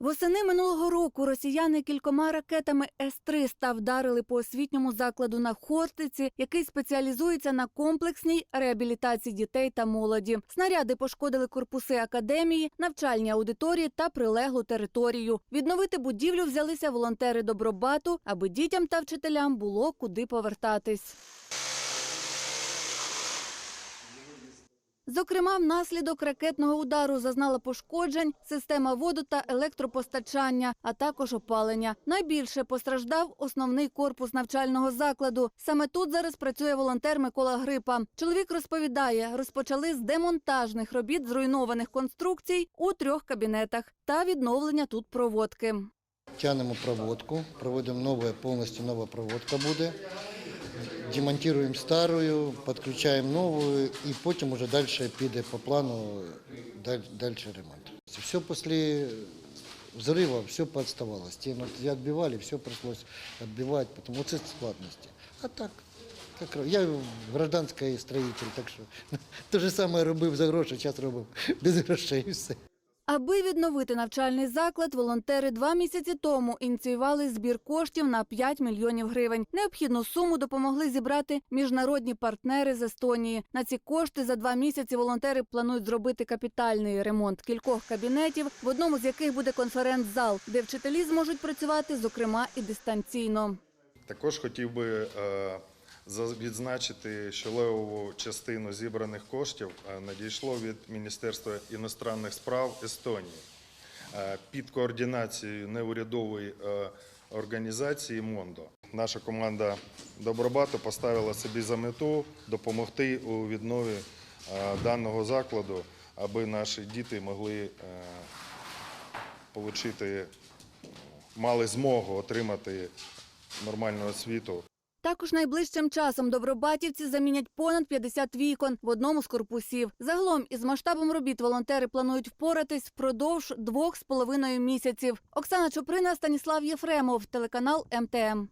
Восени минулого року росіяни кількома ракетами С-300 вдарили по освітньому закладу на Хортиці, який спеціалізується на комплексній реабілітації дітей та молоді. Снаряди пошкодили корпуси академії, навчальні аудиторії та прилеглу територію. Відновити будівлю взялися волонтери Добробату, аби дітям та вчителям було куди повертатись. Зокрема, внаслідок ракетного удару зазнала пошкоджень система воду та електропостачання, а також опалення. Найбільше постраждав основний корпус навчального закладу. Саме тут зараз працює волонтер Микола Грипа. Чоловік розповідає, розпочали з демонтажних робіт зруйнованих конструкцій у трьох кабінетах та відновлення тут проводки. Тянемо проводку, проводимо нове, повністю нова проводка буде. Демонтуємо стару, підключаємо нову і потім вже далі піде по плану далі, ремонт. Все після взрыва все подставало. Стену відбивали, все прийшлось відбивати, тому це складності. А так, як, я гражданський строїтель, так що те ж саме робив за гроші, зараз робив без грошей і все. Аби відновити навчальний заклад, волонтери два місяці тому ініціювали збір коштів на 5 мільйонів гривень. Необхідну суму допомогли зібрати міжнародні партнери з Естонії. На ці кошти за два місяці волонтери планують зробити капітальний ремонт кількох кабінетів, в одному з яких буде конференц-зал, де вчителі зможуть працювати, зокрема, і дистанційно. Також хотів би е, відзначити, що левову частину зібраних коштів е, надійшло від Міністерства іностранних справ Естонії е, під координацією неурядової е, організації МОНДО. Наша команда Добробату поставила собі за мету допомогти у віднові даного закладу, аби наші діти могли отримати, мали змогу отримати нормальну освіту. Також найближчим часом добробатівці замінять понад 50 вікон в одному з корпусів. Загалом із масштабом робіт волонтери планують впоратись впродовж двох з половиною місяців. Оксана Чуприна, Станіслав Єфремов, телеканал МТМ.